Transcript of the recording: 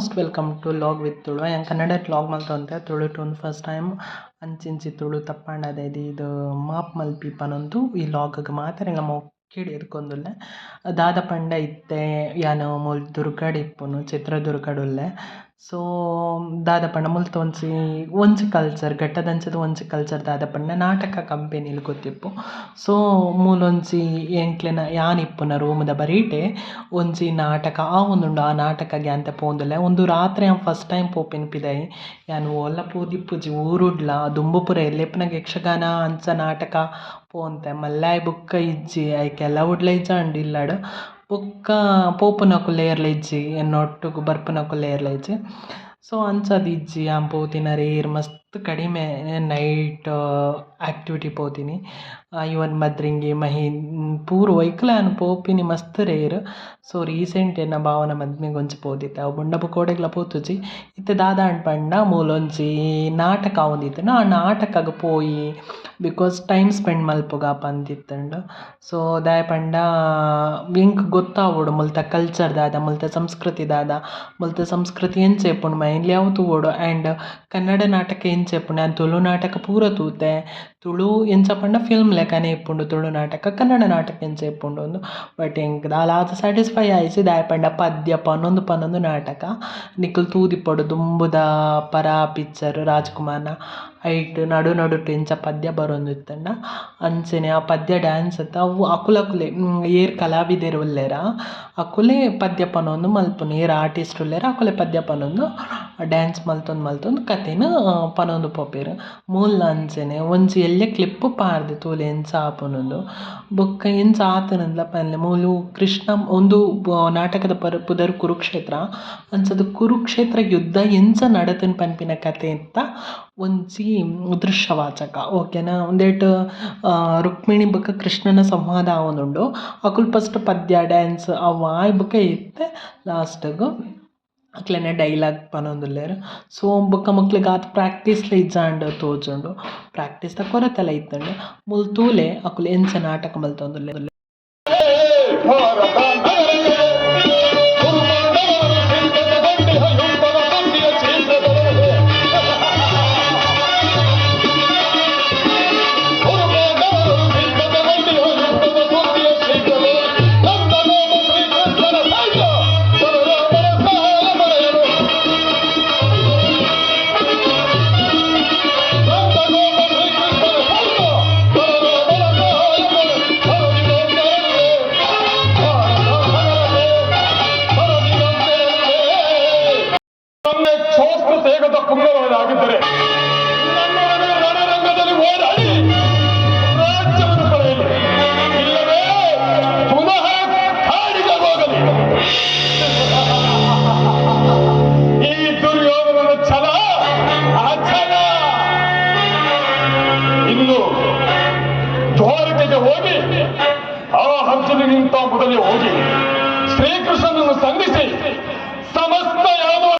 Most welcome to vlog with Tulu ಯಾನ್ Kannada vlog ಮಲ್ತಂತೆ ತುಳು ಟೂನ್ ಫಸ್ಟ್ ಟೈಮ್ ಅಂಚಿಂಚಿ ತುಳು ತಪ್ಪಂಡದ ಇದು ಮಾಪ್ ಮಲ್ಪಿಪನೊಂದು ಈ ಲಾಗ್ ಮಾತ್ರ ಎಂಗ ಮೊಕ್ಕಿಡ್ ಎದ್ಕೊಂದುಲ್ಲೆ ದಾದ ಪಂಡ ಇತ್ತೆ, ಯಾನ್ ಮೂಲು ದುರ್ಗಡ್ ಇಪ್ಪುನು ಚಿತ್ರದುರ್ಗಡ್ ಉಲ್ಲೆ ಸೊ ದಾದ ಪಂಡ ಮುಲ್ತ ಒಂಜಿ ಒಂಜಿ ಕಲ್ಚರ್ ಘಟ್ಟದಂಚದ ಒಂಜಿ ಕಲ್ಚರ್ ದಾದ ಪಂಡ ನಾಟಕ ಕಂಪೆನಿಲ್ ಗೊತ್ತಿಪ್ಪು. ಸೊ ಮೂಲೊಂಜಿ ಎಂಕ್ಲೆನ ಯಾನ್ ಇಪ್ಪುನ ರೂಮ್ದ ಬರಿಟೆ ಒಂಜಿ ನಾಟಕ ಆವೊಂದುಂಡು ಆ ನಾಟಕ ಗ್ಯಾಂತ ಪೋವೊಂದುಲೆ ಉಂದು ರಾತ್ರಿ ಆಂಡ್ ಫಸ್ಟ್ ಟೈಮ್ ಪೋಪಿನ ಪಿದಯ್ ಯಾನ್ ಓಲ ಪೋದಿಪ್ಪುಜಿ ಊರುಡ್ಲ, ದುಂಬುಪುರ ಪೂರ ಯಕ್ಷಗಾನ ಅಂಚ ನಾಟಕ ಪೋವಂತೆ ಮಲ್ಲಾಯ್ ಬುಕ್ಕ ಇಜ್ಜಿ ಐಕೆ ಉಡ್ಲ ಇಜ್ಜಾಂಡ್ ಇಲ್ಲಡ್. ಬೊಕ್ಕ ಪೋಪುನಕುಲು ಏರ್ಲ ಇಜ್ಜಿ ಎನ್ನೊಟ್ಟುಗು ಬರ್ಪುನಕುಲು ಏರ್ಲ ಇಜ್ಜಿ ಸೊ ಅಂಚದ ಇಜ್ಜಿ ಆನ್ ಪೋತಿನರೆ ಏರ್ ಮಸ್ತ್ ಕಡಿಮೆ ನೈಟ್ ಆಕ್ಟಿವಿಟಿ ಪೋತಿನಿ. ಇವನ್ ಮದ್ರಿಂಗಿ ಮಹಿ ಪೂರ ಆನ್ ಪೋಪಿನಿ ಮಸ್ತ್ ರೇರ್. ಸೊ ರೀಸೆಂಟ್ ಎನ್ನ ಭಾವನ ಮದ್ಮೆಗ್ ಒಂಜಿ ಪೋದಿತ್ತೆ. ಅವು ಬುಂಡ ಬೊಕೋಡೆಗ್ಲ ಪೋತುಜಿ ಇತ್ತೆ ದಾದಾಂಡ್ ಪಂಡ ಮೂಲೊಂಜಿ ನಾಟಕ ಆವೊಂದಿತ್ತುಂಡು ಆ ನಾಟಕಗ್ ಪೋಯಿ ಬಿಕಾಸ್ ಟೈಮ್ ಸ್ಪೆಂಡ್ ಮಲ್ಪುಗ ಪಂದಿತ್ತುಂಡು ಸೊ ದಾಯೆ ಪಂಡ ಎಂಕ್ ಗೊತ್ತಾವೊಡು ಮುಲ್ತ ಕಲ್ಚರ್ ದಾದ ಮುಲ್ತ ಸಂಸ್ಕೃತಿ ದಾದ ಮುಲ್ತ ಸಂಸ್ಕೃತಿ ಎಂಚ ಇಪ್ಪುಂಡು ಮೈನ್ಲಿ ಅವು ತೂವೊಡು ಆ್ಯಂಡ್ ಕನ್ನಡ ನಾಟಕ ಎಂಚ ಇಪ್ಪುಂಡು ತುಳು ನಾಟಕ ಪೂರ ತೂತೆ. ತುಳು ಎಂಚ ಪಂಡ ಫಿಲ್ಮ್ ಲೆಕನೆ ಇಪ್ಪುಂಡು ತುಳು ನಾಟಕ ಕನ್ನಡ ನಾಟಕ ಎಂಚ ಇಪ್ಪುಂಡು ಉಂದು ಬಟ್ ಎಂಕ್ ದಾಲ ಆತ್ ಸ್ಯಾಟಿಸ್ಫೈ ಆಯಿಸಿ ದಾಯೆ ಪಂಡ ಪದ್ಯ ಪನೊಂದು ಪನೊಂದು ನಾಟಕ ನಿಕುಲು ತೂದಿಪ್ಪೊಡು ದುಂಬುದ ಪರ ಪಿಕ್ಚರ್ ರಾಜ್‌ಕುಮಾರ್‌ನ ಐಟ್ ನಡು ನಡುಟ್ ಎಂಚ ಪದ್ಯ ಬರೊಂದಿತ್ತಂಡ ಅಂಚನೆ ಆ ಪದ್ಯ ಡ್ಯಾನ್ಸ್ ಅತ್ತ ಅವು ಅಕುಲು ಏರ್ ಕಲಾವಿದೆರ್ ಉಲ್ಲೆರ ಅಕುಲೆ ಪದ್ಯ ಪನೊಂದು ಮಲ್ಪುನು ಏರ್ ಆರ್ಟಿಸ್ಟ್ ಉಲ್ಲೆರ ಅಕುಲೆ ಪದ್ಯ ಪನೊಂದು ಡ್ಯಾನ್ಸ್ ಮಲ್ತೊಂದು ಮಲ್ತೊಂದು ಕತೆನ ಪನೊಂದು ಪೋಪೆರ್. ಮೂಲ ಅಂಚನೆ ಒಂಜಿ ಎಲ್ಲ್ಯ ಕ್ಲಿಪ್ ಪಾರ್ದೆ ತೂಲೆ ಎಂಚ ಆಪುನುಂದು. ಬೊಕ್ಕ ಎಂಚ ಆತನಂದ್ಲ ಪನ್ಲೆ ಮೂಲು ಕೃಷ್ಣ ಉಂದು ನಾಟಕದ ಪರ್, ಪುದರ್ ಕುರುಕ್ಷೇತ್ರ. ಅಂಚಾದ್ ಕುರುಕ್ಷೇತ್ರ ಯುದ್ಧ ಎಂಚ ನಡತನ್ ಪನ್ಪಿನ ಕತೆ ಇತ್ತ ಒಂಜಿ ದೃಶ್ಯವಾಚಕ. ಓಕೆನಾ? ಉಂದೆಟ್ ರುಕ್ಮಿಣಿ ಬೊಕ ಕೃಷ್ಣನ ಸಂವಾದ ಆವೊಂದುಂಡು ಅಕುಲು ಫಸ್ಟ್ ಪದ್ಯ ಡ್ಯಾನ್ಸ್ ಅವು ಬೊಕ ಇತ್ತೆ, ಲಾಸ್ಟ್‌ಗ್. ಅಕ್ಲೆನ ಡೈಲಾಗ್ ಪನೊಂದುಲ್ಲೆರ್ ಸೊ ಬೊಕ ಮೊಕ್ಲೆಗ್ ಆತ್ ಪ್ರಾಕ್ಟೀಸ್‌ಲ ಇಜ್ಜಾಂಡ್ ತೋಜುಂಡು ಪ್ರಾಕ್ಟೀಸ್‌ದ ಕೊರತೆಲ ಇತ್ತಂಡ್ ಮೂಲು ತೂಲೆ ಅಕುಲು ಎಂಚ ನಾಟಕ ಮಲ್ತೊಂದುಲ್ಲೆರ್ ಅರ್ಜುನಿಗಿಂತ ಮೊದಲೇ ಹೋಗಿ ಶ್ರೀಕೃಷ್ಣನನ್ನು ಸಂಧಿಸಿ ಸಮಸ್ತ